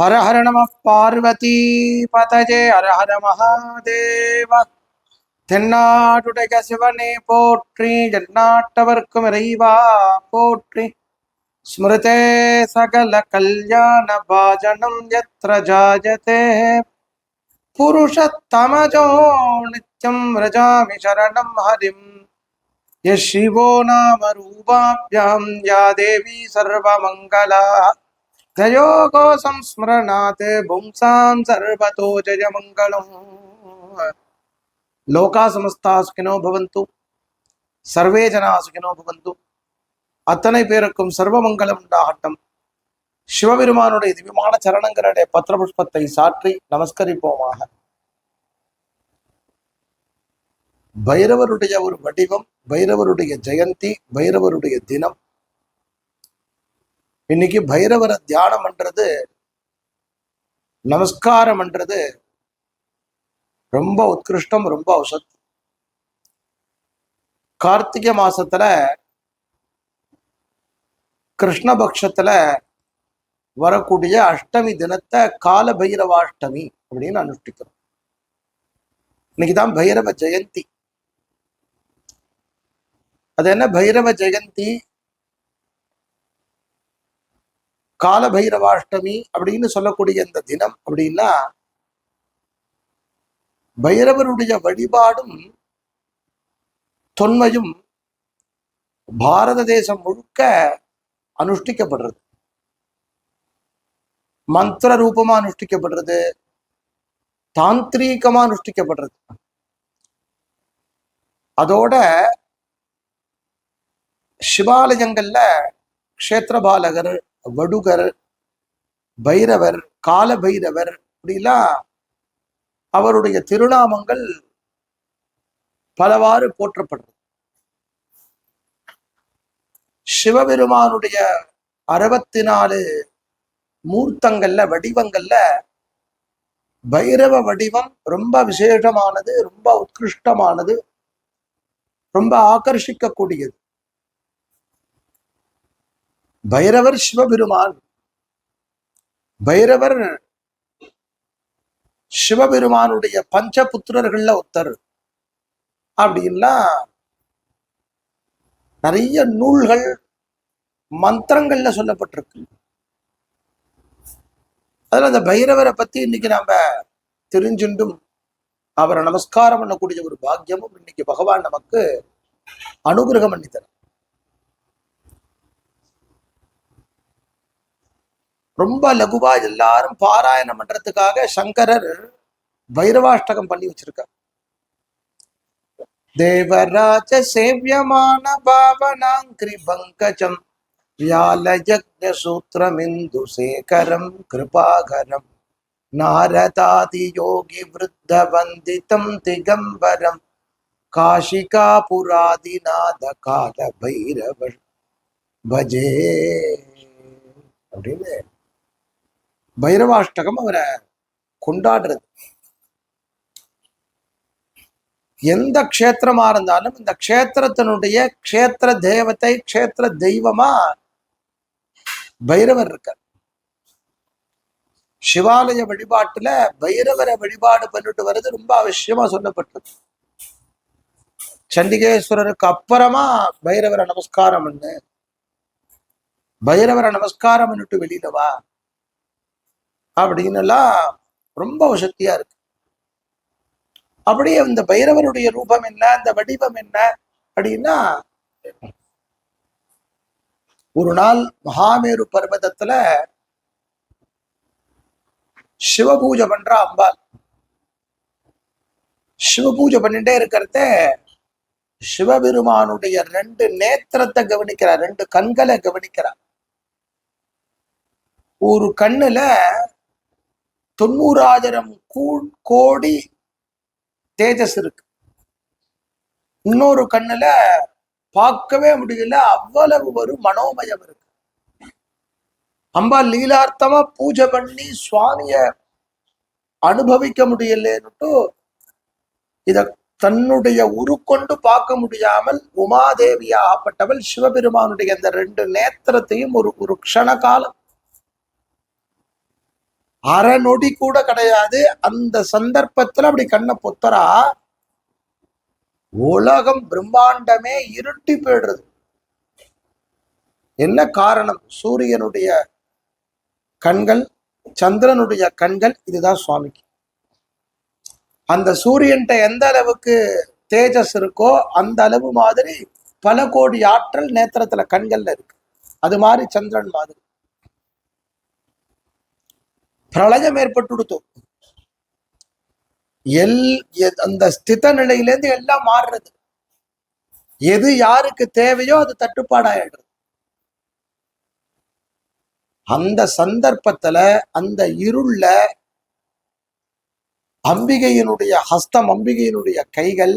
ஹர ஹர நம பார்வதி பதஜே ஹர ஹர மகாதேவ தென்னாடுடைய சிவனே போற்றி ஜன்னாட்டவர்க்கும் இறைவா போற்றி ஸ்மிருதே சகல கல்யாண பாஜனம் யத்ர ஜாயதே புருஷத்தமஜோ நித்யம் ரஜாமி சரணம் ஹரிம் यः शिवो नाम रूपाभ्यां या తయో కోసం స్మరణాత్ భుంసాం సర్వతో జయ మంగళం లోకా సమస్తా సుఖినో భవంతు సర్వే జనా సుఖినో భవంతు அத்தனை பேருக்கும் சர்வமங்கலம் உண்டாகட்டும் சிவபெருமானுடைய திவ்யமான சரணங்களுடைய பத்திர புஷ்பத்தை சாற்றி நமஸ்கரிப்போமாக பைரவருடைய ஒரு வடிவம் பைரவருடைய ஜெயந்தி பைரவருடைய தினம் இன்னைக்கு பைரவரை தியானம் பண்றது நமஸ்காரம் பண்றது ரொம்ப உத்கிருஷ்டம் ரொம்ப அவசத் கார்த்திகை மாசத்துல கிருஷ்ணபக்ஷத்துல வரக்கூடிய அஷ்டமி தினத்தை கால பைரவாஷ்டமி அப்படின்னு அனுஷ்டிக்கிறோம். இன்னைக்குதான் பைரவ ஜெயந்தி. அது என்ன பைரவ ஜெயந்தி? கால பைரவாஷ்டமி அப்படின்னு சொல்லக்கூடிய இந்த தினம் அப்படின்னா பைரவருடைய வழிபாடும் தொன்மையும் பாரத தேசம் முழுக்க அனுஷ்டிக்கப்படுறது. மந்திர ரூபமா அனுஷ்டிக்கப்படுறது. தாந்திரீகமா அனுஷ்டிக்கப்படுறது. அதோட சிவாலயங்கள்ல க்ஷேத்திரபாலகர் வடுகர் பைரவர் கால பைரவர் இப்படிலாம் அவருடைய திருநாமங்கள் பலவாறு போற்றப்படுறது சிவபெருமானுடைய அறுபத்தி நாலு மூர்த்தங்கள்ல வடிவங்கள்ல பைரவ வடிவம் ரொம்ப விசேஷமானது ரொம்ப உத்கிருஷ்டமானது ரொம்ப ஆகர்ஷிக்கக்கூடியது. பைரவர் சிவபெருமான். பைரவர் சிவபெருமானுடைய பஞ்ச புத்திரர்கள்ல ஒருத்தர். அப்படின்லாம் நிறைய நூல்கள் மந்திரங்கள்ல சொல்லப்பட்டிருக்கு. அதில் அந்த பைரவரை பத்தி இன்னைக்கு நாம தெரிஞ்சுண்டும் அவரை நமஸ்காரம் பண்ணக்கூடிய ஒரு பாக்கியமும் இன்னைக்கு பகவான் நமக்கு அனுகிரகம் பண்ணித்தர ரொம்ப லகுவா எல்லாரும் பாராயணம் பண்றதுக்காக சங்கரர் வைரவாஷ்டகம் பண்ணி வச்சிருக்கார். தேவராஜ சேவியமான பாவனாங்கிரி பங்கஜம் வியாலயஜ சூத்திரமிந்து சேகரம் கிருபாகரம் நாரதாதி யோகி விருத்த வந்திதம் திகம்பரம் காஷிகா புராதிநாத கால பைரவர் பஜே அப்படின்னு பைரவாஷ்டகம் அவரை கொண்டாடுறது. எந்த க்ஷேத்திரமா இருந்தாலும் இந்த க்ஷேத்திரத்தினுடைய க்ஷேத்திர தேவத்தை க்ஷேத்திர தெய்வமா பைரவர் இருக்கார். சிவாலய வழிபாட்டுல பைரவரை வழிபாடு பண்ணிட்டு வர்றது ரொம்ப அவசியமா சொல்லப்பட்டது. சண்டிகேஸ்வரருக்கு அப்புறமா பைரவரை நமஸ்காரம் பண்ணு. பைரவரை நமஸ்காரம் பண்ணிட்டு வெளியில வா. அப்படின்னு எல்லாம் ரொம்ப வசதியா இருக்கு. அப்படியே இந்த பைரவருடைய ரூபம் என்ன இந்த வடிவம் என்ன அப்படின்னா ஒரு நாள் மகாமேரு பர்வதத்துல சிவபூஜை பண்ற அம்பாள். சிவபூஜை பண்ணிட்டே இருக்கிறத சிவபெருமானுடைய ரெண்டு நேத்திரத்தை கவனிக்கிறார் ரெண்டு கண்களை கவனிக்கிறார் ஒரு கண்ணுல தொண்ணூறாயிரம் கோடி தேஜஸ் இருக்கு. இன்னொரு கண்ணுல பார்க்கவே முடியல அவ்வளவு ஒரு மனோமயம் இருக்கு. அம்பா லீலார்த்தமா பூஜை பண்ணி சுவாமிய அனுபவிக்க முடியலன்னுட்டு இத தன்னுடைய உருக்கொண்டு பார்க்க முடியாமல் உமாதேவியாகப்பட்டவள் சிவபெருமானுடைய அந்த ரெண்டு நேத்திரத்தையும் ஒரு ஒரு க்ஷண காலம் அரை நொடி கூட கிடையாது. அந்த சந்தர்ப்பத்துல அப்படி கண்ணை பொத்தரா உலகம் பிரம்மாண்டமே இருட்டி போயிடுறது. என்ன காரணம்? சூரியனுடைய கண்கள் சந்திரனுடைய கண்கள் இதுதான் சுவாமிக்கு. அந்த சூரியன்ட்ட எந்த அளவுக்கு தேஜஸ் இருக்கோ அந்த அளவு மாதிரி பல கோடி ஆற்றல் நேத்திரத்துல கண்கள்ல இருக்கு. அது மாதிரி சந்திரன் மாதிரி. பிரளயம் ஏற்பட்டு எல் எ- அந்த ஸ்தித நிலையிலேருந்து எல்லாம் மாறுறது. எது யாருக்கு தேவையோ அது தட்டுப்பாடாயிடுறது. அந்த சந்தர்ப்பத்துல அந்த இருள்ல அம்பிகையினுடைய ஹஸ்தம் அம்பிகையினுடைய கைகள்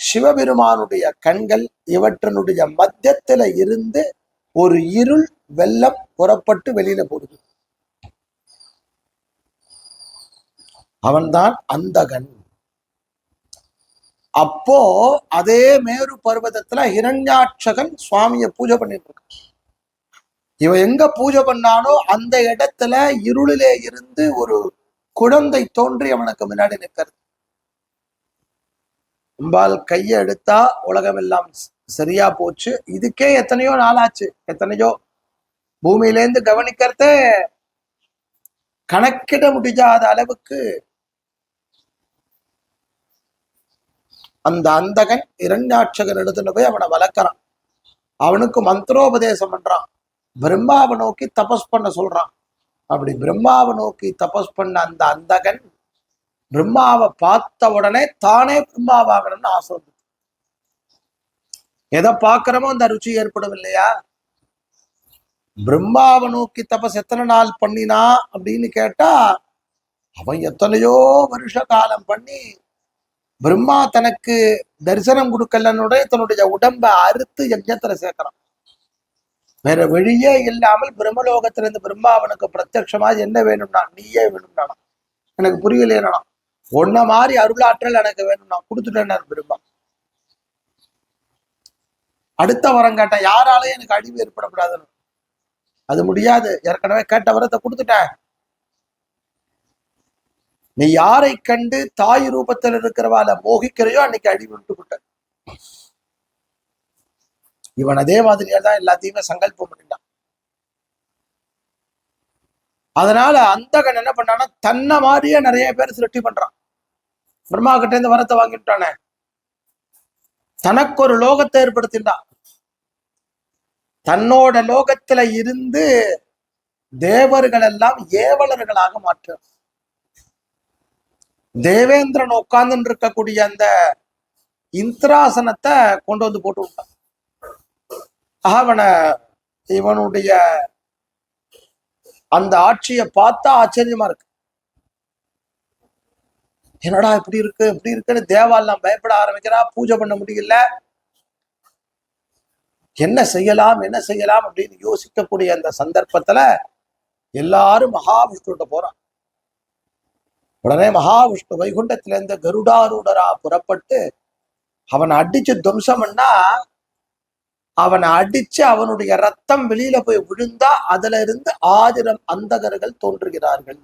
சிவபெருமானுடைய கண்கள் இவற்றினுடைய மத்தியத்துல இருந்து ஒரு இருள் வெள்ளம் புறப்பட்டு வெளியில போடுது அவன்தான் அந்தகன். அப்போ அதே மேரு பர்வதத்துல ஹிரண்யாட்சகன் சுவாமிய பூஜை பண்ணிட்டு இருக்கான். இவன் எங்க பூஜை பண்ணானோ அந்த இடத்துல இருளிலே இருந்து ஒரு குழந்தை தோன்றி அவனுக்கு முன்னாடி நிற்கிறது. அம்பாள் கையை எடுத்தா உலகமெல்லாம் எல்லாம் சரியா போச்சு. இதுக்கே எத்தனையோ நாளாச்சு. எத்தனையோ பூமியிலேருந்து கவனிக்கிறதே கணக்கிட முடியாத அளவுக்கு அந்த அந்தகன் இரண்டாட்சகன் எடுத்துட்டு போய் அவனை வளர்க்குறான். அவனுக்கு மந்திரோபதேசம் பண்றான். பிரம்மாவை நோக்கி தபஸ் பண்ண சொல்றான். அப்படி பிரம்மாவை நோக்கி தபஸ் பண்ண அந்த அந்தகன் பிரம்மாவை பார்த்த உடனே தானே பிரம்மாவாகணும்னு ஆசை வந்து எதை பார்க்கிறோமோ அந்த ருச்சி ஏற்படும் இல்லையா பிரம்மாவை நோக்கி தபஸ் எத்தனை நாள் பண்ணினா அப்படின்னு கேட்டா அவன் எத்தனையோ வருஷ காலம் பண்ணி பிரம்மா தனக்கு தரிசனம் கொடுக்கலன்னுடைய தன்னுடைய உடம்பை அறுத்து யஜ்ஞத்துல சேர்க்கிறான். வேற வழியே இல்லாமல் பிரம்மலோகத்திலிருந்து பிரம்மா அவனுக்கு பிரத்யட்சமா என்ன வேணும்னா நீயே வேணும்னா எனக்கு புரியலையா உன்ன மாதிரி அருளாற்றல் எனக்கு வேணும்னா நான் கொடுத்துட்டேன் பிரம்மா. அடுத்த வரம் கேட்டேன் யாராலையும் எனக்கு அழிவு ஏற்படக்கூடாதுன்னு. அது முடியாது. ஏற்கனவே கேட்ட வரத்தை கொடுத்துட்டேன். நீ யாரை கண்டு தாய் ரூபத்தில் இருக்கிறவால மோகிக்கிறையோ அன்னைக்கு அழிவு விட்டு விட்ட இவன் அதே மாதிரியா தான் எல்லாத்தையுமே சங்கல்பம் பண்ணிட்டான். அதனால அந்தகன் என்ன பண்ணான்னா தன்னை மாதிரியே நிறைய பேர் சிருஷ்டி பண்றான். பிரம்மா கிட்ட இருந்து வரத்தை வாங்கிட்டானே. தனக்கு ஒரு லோகத்தை ஏற்படுத்திட்டான். தன்னோட லோகத்துல இருந்து தேவர்கள் எல்லாம் ஏவலர்களாக மாற்றான். தேவேந்திரன் உட்கார்ந்து இருக்கக்கூடிய அந்த இந்திராசனத்தை கொண்டு வந்து போட்டு விட்டான். அவனை இவனுடைய அந்த ஆட்சியை பார்த்தா ஆச்சரியமா இருக்கு. என்னடா இப்படி இருக்கு இப்படி இருக்குன்னு தேவாலாம் பயப்பட ஆரம்பிக்கிறா பூஜை பண்ண முடியல. என்ன செய்யலாம் என்ன செய்யலாம் அப்படின்னு யோசிக்கக்கூடிய அந்த சந்தர்ப்பத்துல எல்லாரும் மகாவிஷ்ணுட்ட போறான். உடனே மகாவிஷ்ணு வைகுண்டத்திலேருந்து கருடாரூடரா புறப்பட்டு அவனை அடிச்சு துவம்சம்னா அவனை அடிச்சு அவனுடைய ரத்தம் வெளியில போய் விழுந்தா அதுல இருந்து ஆதிரம் அந்தகர்கள் தோன்றுகிறார்கள்.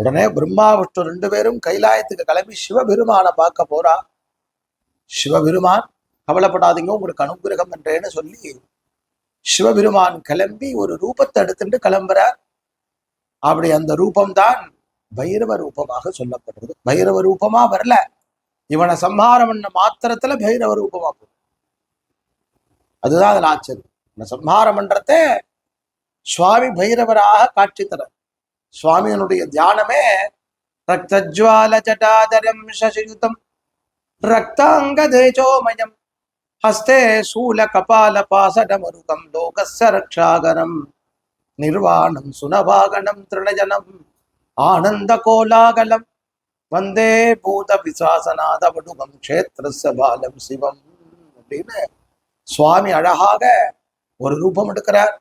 உடனே பிரம்மா விஷ்ணு ரெண்டு பேரும் கைலாயத்துக்கு கிளம்பி சிவபெருமானை பார்க்க போறா. சிவபெருமான் கவலைப்படாதீங்க உங்களுக்கு அனுகிரகம் என்றேன்னு சொல்லி சிவபெருமான் கிளம்பி ஒரு ரூபத்தை எடுத்துட்டு கிளம்புறார். அப்படி அந்த ரூபம்தான் பைரவ ரூபமாக சொல்லப்படுறது பைரவ ரூபமா வரல. இவனை சம்ஹாரம் பண்ண மாத்திரத்துல பைரவ ரூபமா போகும் அதுதான் அதில் ஆச்சரியம். இந்த சம்ஹாரம் பண்றதே சுவாமி பைரவராக காட்சி தர. சுவாமியனுடைய தியானமே ரக்தஜ்வால ஜடாதரம் சசியுதம் ரக்தாங்க தேஜோமயம் ஹஸ்தே சூல கபால பாசடமருகம் லோகஸ்ய ரக்ஷாகரம். நிர்வாணம் சுனபாகனம் திருணஜனம் ஆனந்த கோலாகலம். வந்தே பூத பிசாசநாத வடுகம் க்ஷேத்திரஸ்ய பாலம் சிவம் அப்படின்னு சுவாமி அழகாக ஒரு ரூபம் எடுக்கிறார்.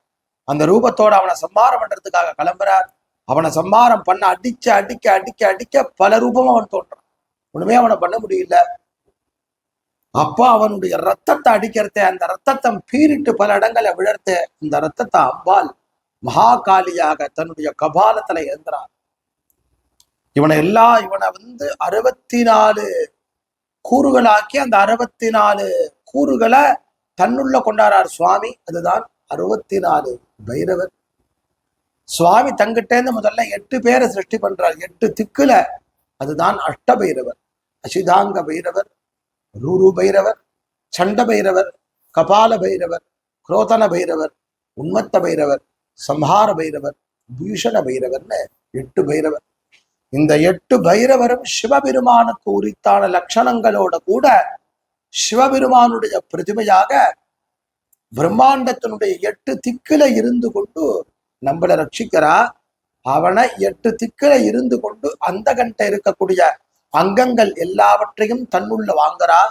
அந்த ரூபத்தோட அவனை சம்மாரம் பண்றதுக்காக கிளம்புறார். அவனை சம்மாரம் பண்ண அடிக்க அடிக்க அடிக்க அடிக்க பல ரூபமும் அவன் தோன்றான். ஒண்ணுமே அவனை பண்ண முடியல. அப்போ அவனுடைய ரத்தத்தை அடிக்கிறத அந்த ரத்தத்தை பீறிட்டு பல இடங்களை விழர்த்து அந்த ரத்தத்தை அம்பால் மகாகாலியாக தன்னுடைய கபாலத்துல ஏந்திரான் இவனை எல்லாம் இவனை வந்து அறுபத்தி நாலு கூறுகளாக்கி அந்த அறுபத்தி நாலு கூறுகளை தன்னுள்ள கொண்டாடுறார் சுவாமி. அதுதான் அறுபத்தி நாலு பைரவர். சுவாமி தங்கிட்டேந்து முதல்ல எட்டு பேரை சிருஷ்டி பண்றார். எட்டு திக்குல அதுதான் அஷ்ட பைரவர். அசிதாங்க பைரவர் ரூரு பைரவர் சண்ட பைரவர் கபால பைரவர் குரோதன பைரவர் உன்மத்த பைரவர் சம்ஹார பைரவர் பூஷண பைரவர்னு எட்டு பைரவர். இந்த எட்டு பைரவரும் சிவபெருமானுக்கு உரித்தான லட்சணங்களோட கூட சிவபெருமானுடைய பிரதிமையாக பிரம்மாண்டத்தினுடைய எட்டு திக்கில இருந்து கொண்டு நம்மளை ரட்சிக்கிறா. அவனை எட்டு திக்கில இருந்து கொண்டு அந்த கண்ட இருக்கக்கூடிய அங்கங்கள் எல்லாவற்றையும் தன்னுள்ள வாங்குறா.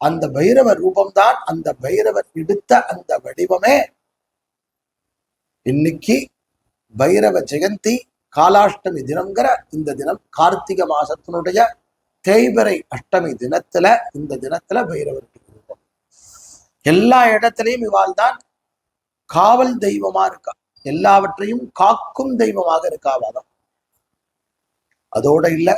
அந்த பைரவ ரூபம்தான் அந்த பைரவர் எடுத்த அந்த வடிவமே. இன்னைக்கு பைரவ ஜெயந்தி காலாஷ்டமி தினம்ங்கிற இந்த தினம் கார்த்திகை மாசத்தினுடைய தேய்பிறை அஷ்டமி தினத்துல இந்த தினத்துல பைரவருக்கு ரூபம் எல்லா இடத்திலையும் இவாள் தான் காவல் தெய்வமா இருக்கா. எல்லாவற்றையும் காக்கும் தெய்வமாக இருக்காவாதான் அதோட இல்ல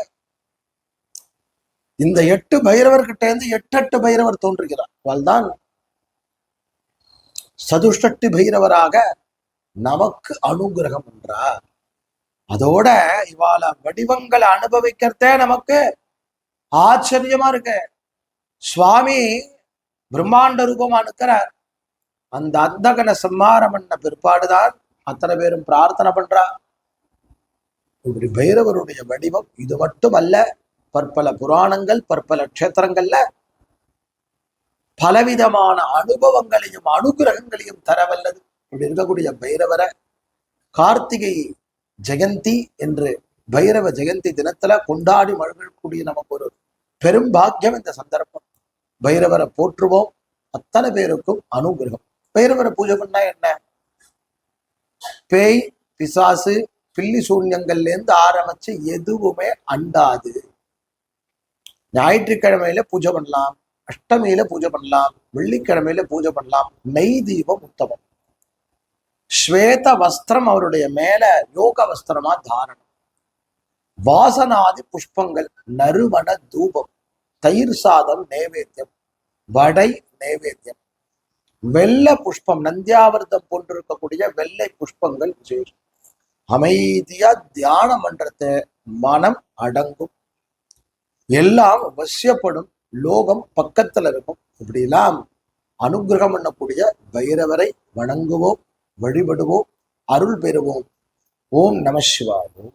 இந்த எட்டு பைரவர்கிட்ட இருந்து எட்டு எட்டு பைரவர் தோன்றுகிறார். அவள்தான் சதுஷ்டட்டு பைரவராக நமக்கு அனுகிரகம் என்றார் அதோட இவால வடிவங்களை அனுபவிக்கிறதே நமக்கு ஆச்சரியமா இருக்கு. சுவாமி பிரம்மாண்ட ரூபமா இருக்கிறார் அந்த அந்தகன சம்மாரம் பண்ண பிற்பாடுதான் அத்தனை பேரும் பிரார்த்தனை பண்றா. இப்படி பைரவருடைய வடிவம் இது மட்டும் அல்ல பற்பல புராணங்கள் பற்பல க்ஷேத்திரங்கள்ல பலவிதமான அனுபவங்களையும் அனுகிரகங்களையும் தரவல்லது. இப்படி இருக்கக்கூடிய பைரவரை கார்த்திகை ஜெயந்தி என்று பைரவ ஜெயந்தி தினத்துல கொண்டாடி மகிழக்கூடிய நமக்கு ஒரு பெரும் பாக்கியம் இந்த சந்தர்ப்பம். பைரவரை போற்றுவோம். அத்தனை பேருக்கும் அனுகிரகம். பைரவரை பூஜை பண்ணா என்ன? பேய் பிசாசு பில்லி சூன்யங்கள்ல இருந்து ஆரம்பிச்சு எதுவுமே அண்டாது. ஞாயிற்றுக்கிழமையில பூஜை பண்ணலாம். அஷ்டமியில பூஜை பண்ணலாம். வெள்ளிக்கிழமையில பூஜை பண்ணலாம். நெய் தீபம் உத்தமம். ஸ்வேத வஸ்திரம் அவருடைய மேல யோக வஸ்திரமா தாரணம். வாசனாதி புஷ்பங்கள் நறுவன தூபம் தயிர் சாதம் நேவேத்தியம் வடை நேவேத்தியம். வெள்ளை புஷ்பம் நந்தியாவிரதம் போன்றிருக்கக்கூடிய வெள்ளை புஷ்பங்கள் விசேஷம் அமைதியா தியானம் மன்றத்தை மனம் அடங்கும். எல்லாம் வசியப்படும் லோகம் பக்கத்துல இருக்கும். இப்படிலாம் அனுகிரகம் பண்ணக்கூடிய பைரவரை வணங்குவோம். வழிபடுவோம் அருள் பெறுவோம். ஓம் நம சிவாயோம்